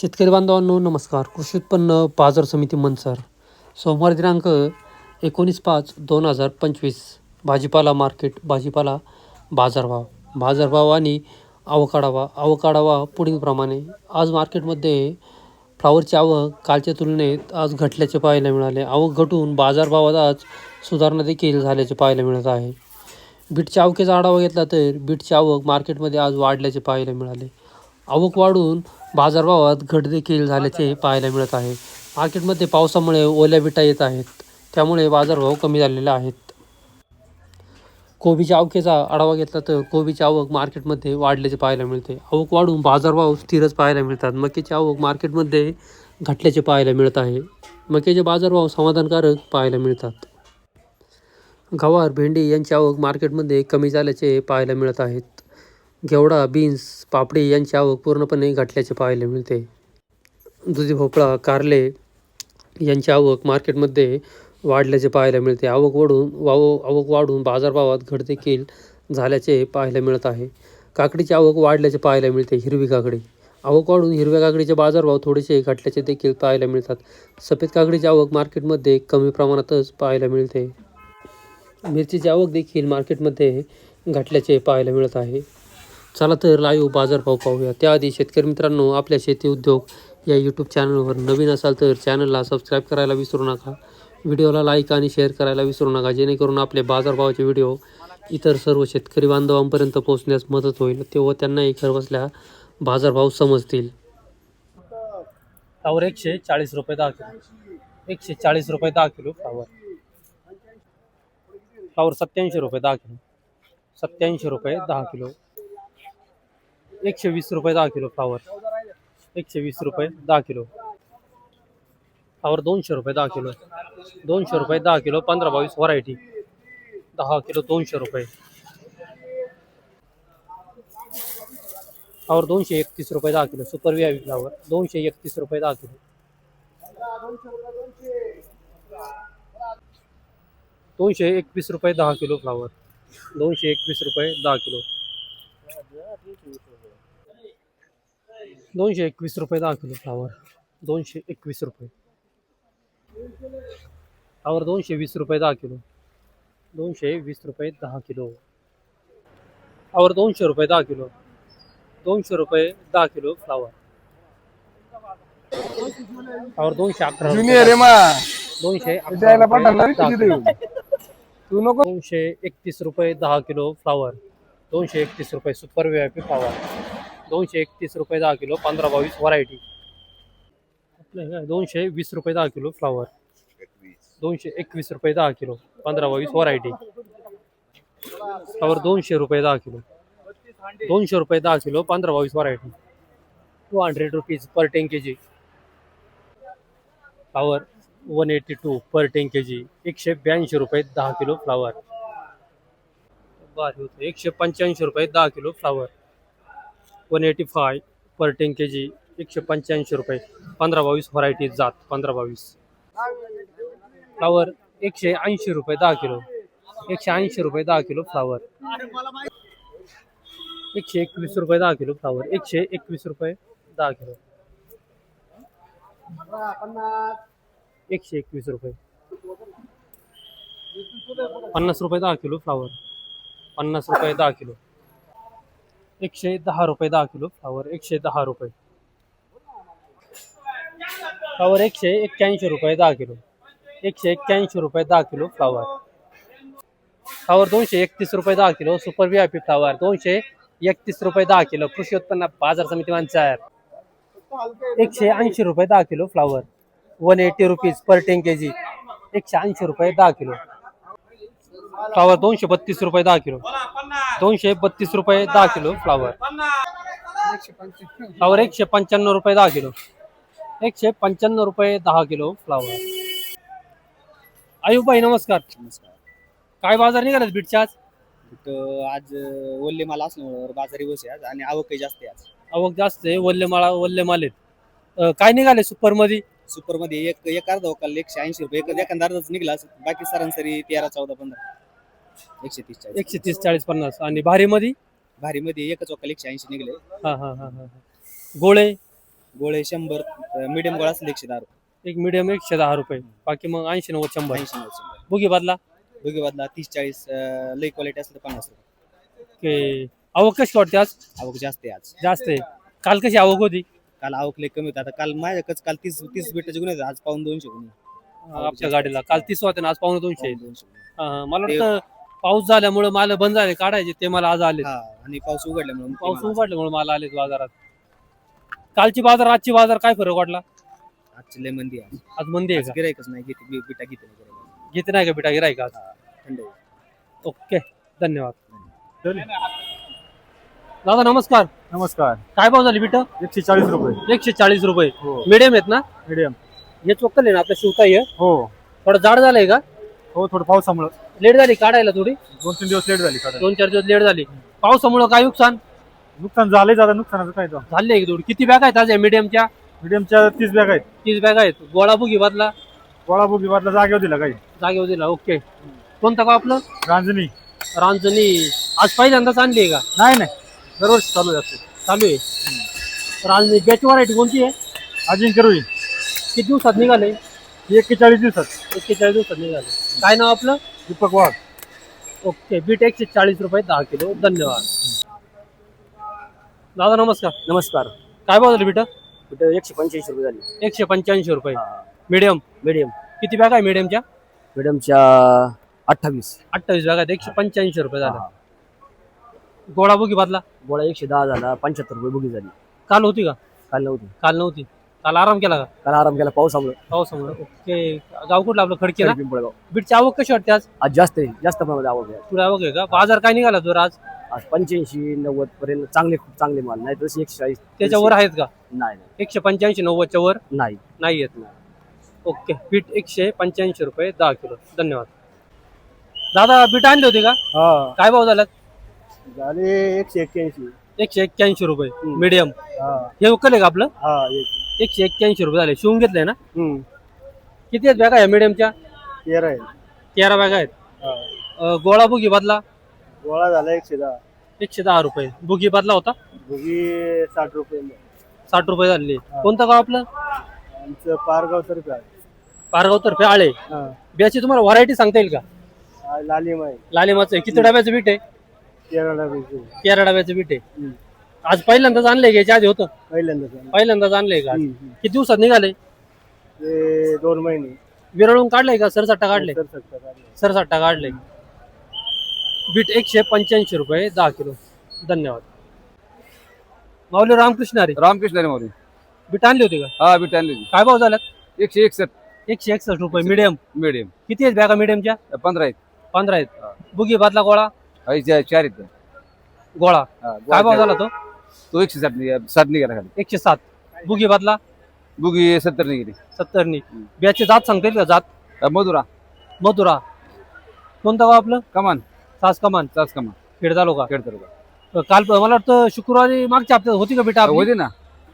शेतकरी बांधवांनो नमस्कार. कृषी उत्पन्न बाजार समिती मनसर. सोमवार दिनांक एकोणीस पाच दोन हजार पंचवीस. भाजीपाला मार्केट भाजीपाला बाजारभाव. बाजारभाव आणि आवकाडावा आवकाडावा पुढीलप्रमाणे. आज मार्केटमध्ये फ्लावरची आवक कालच्या तुलनेत आज घटल्याचे पाहायला मिळाले. आवक घटून बाजारभावात आज सुधारणा देखील झाल्याचे पाहायला मिळत आहे. बीटच्या आवकेचा आढावा घेतला तर बीटची आवक मार्केटमध्ये आज वाढल्याचे पाहायला मिळाले. आवक वाढून बाजारभावात घट देखील झाल्याचे पाहायला मिळत आहे. मार्केटमध्ये पावसामुळे ओल्या बिटा येत आहेत. त्यामुळे बाजारभाव कमी झालेले आहेत कोबीच्या आवकेचा आढावा घेतला तर कोबीची आवक मार्केटमध्ये वाढल्याचे पाहायला मिळते. आवक वाढून बाजारभाव स्थिरच पाहायला मिळतात. मक्याची आवक मार्केटमध्ये घटल्याचे पाहायला मिळत आहे. मक्याचे बाजारभाव समाधानकारक पाहायला मिळतात. गवार भेंडी यांची आवक मार्केटमध्ये कमी झाल्याचे पाहायला मिळत आहेत. घेवडा बीन्स पापडी यांची आवक पूर्णपणे घटल्याचे पाहायला मिळते. दुधी भोपळा कारले यांची आवक मार्केटमध्ये वाढल्याचे पाहायला मिळते. आवक वाढून वाव आवक वाढून बाजारभावात घट देखील झाल्याचे पाहायला मिळत आहे. काकडीची आवक वाढल्याचे पाहायला मिळते. हिरवी काकडी. आवक वाढून हिरव्या काकडीचे बाजारभाव थोडेसे घटल्याचे देखील पाहायला मिळतात. सफेद काकडीची आवक मार्केटमध्ये कमी प्रमाणातच पाहायला मिळते. मिरचीची आवक देखील मार्केटमध्ये घटल्याचे पाहायला मिळत आहे. चला तर लाईव्ह बाजारभाव पाहूया. त्याआधी शेतकरी मित्रांनो आपल्या शेती उद्योग या यूट्यूब चॅनलवर नवीन असाल तर चॅनलला सबस्क्राईब करायला विसरू नका. व्हिडिओला लाईक आणि शेअर करायला विसरू नका. जेणेकरून आपले बाजारभावाचे व्हिडिओ इतर सर्व शेतकरी बांधवांपर्यंत पोहोचण्यास मदत होईल. तेव्हा त्यांनाही घरबसल्या बाजारभाव समजतील. फ्लावर एकशे चाळीस रुपये दहा किलो. एकशे चाळीस रुपये दहा किलो फ्लावर फ्लावर सत्याऐंशी रुपये दहा किलो. सत्याऐंशी रुपये दहा किलो. एकशे वीस रुपये दहा किलो फ्लावर. एकशे वीस रुपये दहा किलो. फ्लावर दोनशे रुपये दहा किलो. दोनशे रुपये दहा किलो, पंधरा बावीस व्हरायटी दहा किलो, दोनशे रुपये. फ्लावर दोनशे एकतीस रुपये दहा किलो. सुपर आय फ्लावर दोनशे एकतीस रुपये दहा किलो. दोनशे एकवीस रुपये दहा किलो फ्लावर दोनशे एकवीस रुपये दहा किलो. दोनशे एकवीस रुपये दहा किलो फ्लावर दोनशे एकवीस रुपये. फ्लावर दोनशे वीस रुपये दहा किलो. दोनशे वीस रुपये दहा किलो. फ्लावर दोनशे रुपये दहा किलो. दोनशे रुपये दहा किलो फ्लावर फ्लावर दोनशे अकरा ज्युनियर दोनशे तू दोनशे एकतीस रुपये दहा किलो फ्लावर दोनशे एकतीस रुपये सुपर व्ही फ्लावर दोनशे एकतीस रुपये दहा किलो, पंधरा बावीस व्हरायटी दोनशे वीस रुपये दहा किलो फ्लावर दोनशे एकवीस रुपये दहा किलो, पंधरा बावीस व्हरायटी फ्लावर दोनशे रुपये दहा किलो. दोनशे रुपये दहा किलो, पंधरा बावीस variety two hundred rupees per ten K G flower one eighty two per ten K G एकशे ब्याऐंशी रुपये दहा किलो फ्लावर भारी होतं, एकशे पंच्याऐंशी रुपये दहा kilo flower one eighty five per ten K G एकशे पंच्याऐंशी रुपये. पंधरा बावीस व्हरायटी जात पंधरा बावीस. फ्लावर एकशे ऐंशी रुपये दहा किलो. एकशे ऐंशी रुपये दहा किलो फ्लावर एकशे एकवीस रुपये दहा किलो फ्लावर एकशे एकवीस रुपये दहा किलो. एकशे एकवीस रुपये. पन्नास रुपये दहा किलो फ्लावर पन्नास रुपये दहा किलो. एकशे दहा रुपये दहा किलो फ्लावर एकशे दहा रुपये. फ्लावर एकशे एक्क्याऐंशी रुपये दहा किलो. एकशे एक्क्याऐंशी रुपये दहा किलो फ्लावर. फ्लावर दोनशे एकतीस रुपये दहा kilo super V I P flower दोनशे एकतीस रुपये दहा किलो कृषी उत्पन्न बाजार समिती मानसार एकशे ऐंशी रुपये दहा kilo flower. One eighty rupees per ten K G एकशे ऐंशी रुपये दहा किलो. फ्लावर दोनशे बत्तीस रुपये दहा किलो. दोनशे बत्तीस रुपये दहा किलो फ्लावर. फ्लावर एकशे पंच्याण्णव रुपये दहा किलो. एकशे पंच्याण्णव रुपये दहा किलो फ्लावर. आयुबाई नमस्कार. काय बाजार निघालात बीटच्या आज? तिथं आज अं, वल्ले माल असल्यामुळं बाजारी बस आज आणि आवकही जास्त आहे आज. आवक जास्त आहे वल्ले माळा वल्ले माल आहेत. अं, काय निघाले सुपरमध्ये सुपरमध्ये एक एक अर्धा एकशे ऐंशी रुपये एक एखादा अर्धाच निघला. बाकी सरासरी तेरा चौदा पंधरा. एकशे तीस चाळीस. एकशे तीस चाळीस पन्नास. आणि भारी मध्ये भारी मध्ये एकच वकाल एकशे ऐंशी निघले. हा हा हा हा. हा. गोळे? गोळे शंभर मीडियम गोळा असेल एकशे दहा रुपये. एक मिडियम एकशे दहा रुपये. बाकी मग ऐंशी नव्वद शंभर. ऐंशी नव्वद शंभर. बुगी बदला? दोघे बदला तीस चाळीस अं, लई क्वालिटी असलं तर पन्नास रुपये. आवक कशी वाटते आज? आवक जास्त आहे आज. जास्त आहे. काल कशी आवक होती? काल आवक लई कमी होती. आता काल माझ्याकडे काल तीस तीस बिटाचे गुन्हे आज पाऊन दोनशे गुन्हे. आपल्या गाडीला. काल तीस होते ना आज पावणे दोनशे आहेत. दोनशे गुन्हे. हा, हा. मला वाटतं पाऊस झाल्यामुळे माल बंद झाले काढायचे ते मला आज आले हा आणि पाऊस उघडल्यामुळे पाऊस उघडल्यामुळे मला आले बाजारात. कालची बाजार आजची बाजार काय फरक वाटला? आजची लय मंदी आहे. आज मंदी आहे आज का? गिरायकच नाही घेते बी- बिटा घेते नाही. घेते नाही का बेटा गिराय का आज? हा, थंड आहे. ओके धन्यवाद. दादा नमस्कार. नमस्कार. काय भाव झाली बिट? एकशे चाळीस रुपये. एकशे चाळीस रुपये. हो. मिडियम आहेत ना? मीडियम हे चोक्कल आहे ना आपल्या शिवताई आहे हो. थोडं जाड झालंय का? हो थोडं पावसामुळं. लेट झाली काढायला थोडी? दोन तीन दिवस लेट झाली काढायला. दोन चार दिवस लेट झाली. पावसामुळे काय नुकसान? नुकसान झालंय जाता नुकसानाचं काय झाले थोडी. किती बॅग आहेत आज मीडियमच्या मीडियमच्या तीस बॅग आहेत. तीस बॅग आहेत. गोळा बुगी बदला? गोळा बुगी बादला जागेवर दिला काही. जागेवर दिला ओके. कोणतं का आपलं? रांजणी. रांजणी. आज पहिल्यांदाच आणली आहे का? नाही नाही. दरवर्षी चालू आहे चालू आहे. रांजणी बॅच व्हरायटी कोणती आहे? अजिंक्य रुई किती दिवसात निघाले एक्केचाळीस दिवसात. एक्केचाळीस दिवसात निघाले काय नाव आपलं? दीपक वाघ. ओके बीट एकशे चाळीस रुपये दहा किलो. धन्यवाद. दादा नमस्कार. नमस्कार. काय भाव झाले बीट? कुठं एकशे पंच्याऐंशी रुपये झाली. एकशे पंच्याऐंशी रुपये. मीडियम? मीडियम. किती बॅग आहे मीडियमच्या? मीडियमच्या अठ्ठावीस. अठ्ठावीस बॅग आहेत. एकशे पंच्याऐंशी रुपये झाला. गोळा बुगी बदला? गोळा एकशे दहा झाला. पंच्याहत्तर रुपये बुगी झाली. काल होती का? काल नव्हती. काल नव्हती. काल आराम केला का? काल आराम केला पावसामुळे पावसामुळे. ओके. गाव कुठलं आपलं? खडकी ना? पिंपळगाव. बीटची आवक कशी वाटते आज? आज जास्त आहे जास्त प्रमाणात आवक आहे. पुढे आवक आहे का? बाजार काय निघाला तुला आज? आज पंच्याऐंशी नव्वद पर्यंत चांगले खूप चांगले माल. नाही तसे एकशे चाळीस त्याच्यावर आहेत का? नाही नाही, एकशे पंच्याऐंशी नव्वदच्या वर? नाही. नाही येत. ओके. बीट एकशे पंच्याऐंशी रुपये दहा किलो. धन्यवाद. दादा बीट आणली होती का? हा. काय भाव झाला झाले एकशे एक्क्याऐंशी. एकशे एक्क्याऐंशी रुपये. मीडियम हा. हे उकल आहे का आपलं? हा एक. एकशे एक्क्याऐंशी रुपये झाले. शिवून घेतलंय ना. किती आहेत बॅगा आहे मीडियमच्या तेरा आहे तेरा बॅगा आहेत. हा. अं, गोळा बुगी बदला? गोळा झाला एकशे दहा. एकशे दहा रुपये. बुगी बदला होता? बुगी साठ रुपये साठ रुपये झाले. कोणतं गाव आपलं? आमचं पारगाव तर्फे आहे. पारगाव तर्फे आळे. हा. बियाची तुम्हाला व्हरायटी सांगता येईल का? लालिम आहे. लालिमाचं आहे. किती डब्याचं बीट आहे? तेरा रुपये तेरा डब्याचं बीट आहे. आज पहिल्यांदाच आणलंय का याच्या आधी होतं? पहिल्यांदाच पहिल्यांदाच आणलंय का आज? हम्म, हम्म. किती दिवसात निघाले? ते दोन महिने. विरळून काढलंय का? सरसट्टा काढले सर सकता काढले. सरसट्टा काढले बीट एकशे पंच्याऐंशी रुपये दहा किलो. धन्यवाद. माऊली रामकृष्ण हरी. रामकृष्ण माऊली. बीट आणली होती का? हा बीट आणली काय भाव झाल्यात एकशे एकसष्ट. एकशे एकसष्ट रुपये मिडियम मिडियम किती आहेत बॅगा मिडियमच्या पंधरा आहेत. पंधरा आहेत. बुगी बादला गोळा? हा, इथे चार आहेत. गोळा. काय भाव झाला तो? तो एकशे निघा साठ निघाला खाली. एकशे सात. बुगी बादला. बुगी सत्तर निघाली. सत्तरनी ब्याचे जात सांगता येईल का? जात? मधुरा. मथुरा कोणतं गाव आपलं? कमान. सास कमान. चाच कमान. खेड तालुका. खेळ तालुका. काल मला वाटतं शुक्रवारी मागच्या हप्त्यात होती का बेटा आपली? होते ना.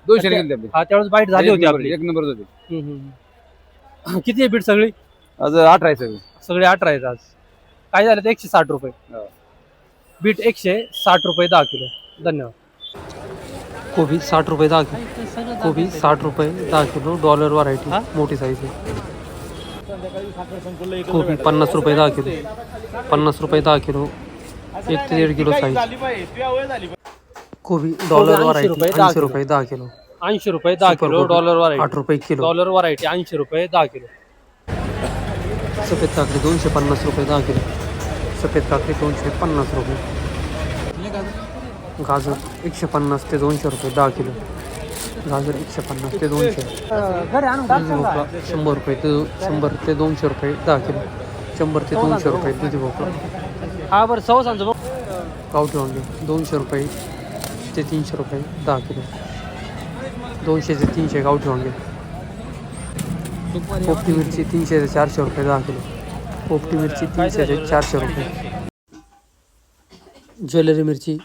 दोनशे. निघाली आपली. हा त्यावेळेस बाईट झाली एक होती नंबर- आपली. एक नंबर होते. हम्म, हम्म. किती आहे बीट सगळी? आज अठरा आहे सगळे. सगळे अठरा आहेत आज. काय झालं? ते एकशे साठ रुपये. हो. बीट एकशे साठ रुपये दहा किलो. धन्यवाद. कोबी साठ रुपये दहा किलो. कोबी साठ रुपये दहा किलो. डॉलर व्हरायटी मोठी साईज आहे. कोबी पन्नास रुपये दहा किलो. पन्नास रुपये दहा किलो. एक ते दीड किलो साईज कोबी डॉलर व्हरायटी ऐंशी रुपये दहा किलो. ऐंशी रुपये दहा किलो. डॉलर आठ व्हरायटी रुपये किलो. डॉलर व्हरायटी ऐंशी रुपये दहा किलो. सफेद काकडी दोनशे पन्नास रुपये दहा किलो. सफेद काकडी दोनशे पन्नास रुपये. गाजर एकशे पन्नास ते दोनशे रुपये दहा किलो. गाजर एकशे पन्नास ते दोनशे. दुधी भोपळा शंभर रुपये ते शंभर ते दोनशे रुपये दहा किलो. शंभर ते दोनशे रुपये दुधी भोपळा. हा बरं सव सांगतो गावठी वांगे दोनशे रुपये ते तीनशे रुपये दहा किलो. दोनशे ते तीनशे गावठी वांगे. पोपटी मिरची तीनशे ते चारशे रुपये दहा किलो. पोपटी मिरची तीनशे ते चारशे रुपये. ज्वेलरी मिरची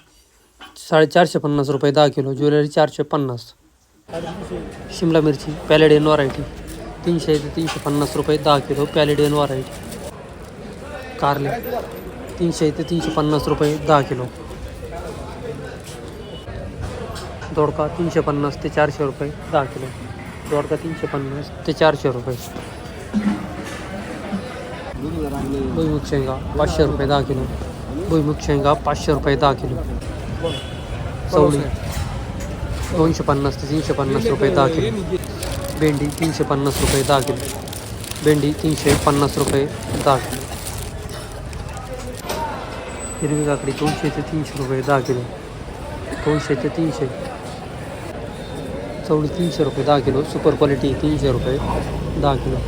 साडेचारशे पन्नास रुपये दहा किलो ज्वेलरी चारशे पन्नास. शिमला मिरची पॅलेडियन व्हरायटी तीनशे ते तीनशे पन्नास रुपये दहा किलो पॅलेडियन व्हरायटी कारले. तीनशे ते तीनशे पन्नास रुपये दहा किलो. दोडका तीनशे पन्नास ते चारशे रुपये दहा किलो. दोडका तीनशे पन्नास ते चारशे रुपये. भुईमुग शेंगा पाचशे रुपये दहा किलो. भुईमुग शेंगा पाचशे रुपये दहा किलो. चवळी दोनशे पन्नास ते तीनशे पन्नास रुपये दहा किलो. भेंडी तीनशे पन्नास रुपये दहा किलो. भेंडी तीनशे पन्नास रुपये दहा किलो. हिरवी काकडी दोनशे ते तीनशे रुपये दहा किलो. दोनशे ते तीनशे. चवळी तीनशे रुपये दहा किलो. सुपर क्वालिटी तीनशे रुपये दहा किलो.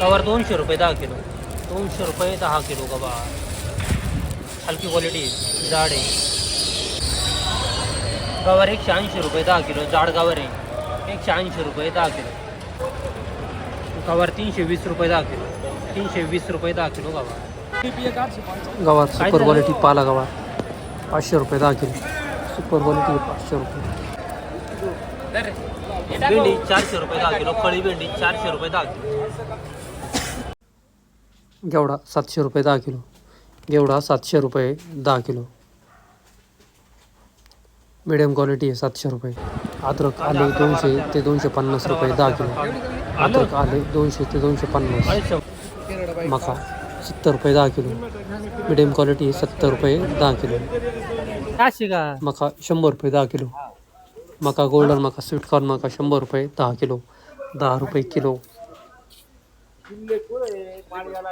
गवार दोनशे रुपये दहा किलो. दोनशे रुपये दहा किलो गवार हलकी क्वालिटी जाड. आहे गवार एकशे ऐंशी रुपये दहा किलो जाड गवार आहे एकशे ऐंशी रुपये दहा किलो. गवार तीनशे वीस रुपये दहा किलो. तीनशे वीस रुपये दहा किलो गवार. गवार सुपर क्वालिटी पाला गवार. पाचशे रुपये दहा किलो. सुपर क्वालिटी पाचशे रुपये. भेंडी चारशे रुपये दहा किलो खळी भेंडी चारशे रुपये दहा किलो. घेवडा सातशे रुपये दहा किलो. घेवडा सातशे रुपये दहा किलो. मिडियम क्वालिटी आहे सातशे रुपये. अद्रक आले दोनशे ते दोनशे पन्नास रुपये दहा किलो. अद्रक आले दोनशे ते दोनशे पन्नास. मका सत्तर रुपये दहा किलो. मिडियम क्वालिटी सत्तर रुपये दहा किलो. मका शंभर रुपये दहा किलो. मका गोल्डन मका स्वीट कॉर्न मका शंभर रुपये दहा किलो. दहा रुपये किलो.